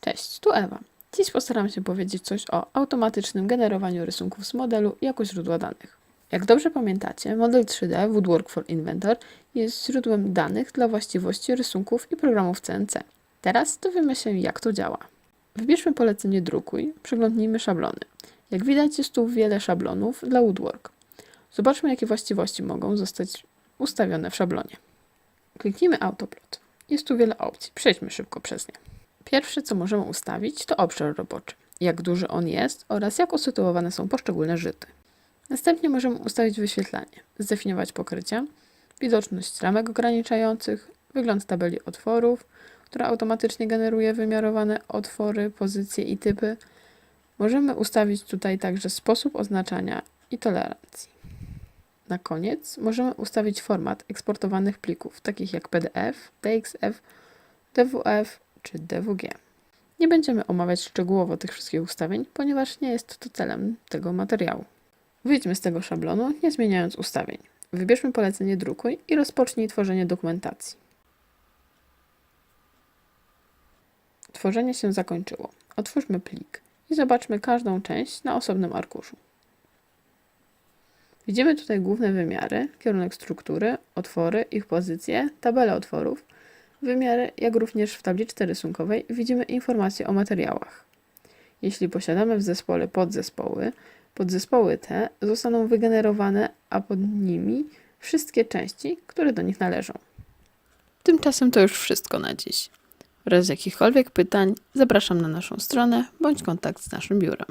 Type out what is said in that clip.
Cześć, tu Ewa. Dziś postaram się powiedzieć coś o automatycznym generowaniu rysunków z modelu jako źródła danych. Jak dobrze pamiętacie, model 3D Woodwork for Inventor jest źródłem danych dla właściwości rysunków i programów CNC. Teraz dowiemy się, jak to działa. Wybierzmy polecenie Drukuj, przeglądnijmy szablony. Jak widać, jest tu wiele szablonów dla Woodwork. Zobaczmy, jakie właściwości mogą zostać ustawione w szablonie. Kliknijmy Autoplot. Jest tu wiele opcji, przejdźmy szybko przez nie. Pierwsze, co możemy ustawić, to obszar roboczy. Jak duży on jest oraz jak usytuowane są poszczególne żyty. Następnie możemy ustawić wyświetlanie, zdefiniować pokrycia, widoczność ramek ograniczających, wygląd tabeli otworów, która automatycznie generuje wymiarowane otwory, pozycje i typy. Możemy ustawić tutaj także sposób oznaczania i tolerancji. Na koniec możemy ustawić format eksportowanych plików, takich jak PDF, TXF, DWF czy DWG. Nie będziemy omawiać szczegółowo tych wszystkich ustawień, ponieważ nie jest to celem tego materiału. Wyjdźmy z tego szablonu, nie zmieniając ustawień. Wybierzmy polecenie Drukuj i rozpocznij tworzenie dokumentacji. Tworzenie się zakończyło. Otwórzmy plik i zobaczmy każdą część na osobnym arkuszu. Widzimy tutaj główne wymiary, kierunek struktury, otwory, ich pozycje, tabelę otworów, wymiary, jak również w tabliczce rysunkowej widzimy informacje o materiałach. Jeśli posiadamy w zespole podzespoły, podzespoły te zostaną wygenerowane, a pod nimi wszystkie części, które do nich należą. Tymczasem to już wszystko na dziś. Razie jakichkolwiek pytań zapraszam na naszą stronę bądź kontakt z naszym biurem.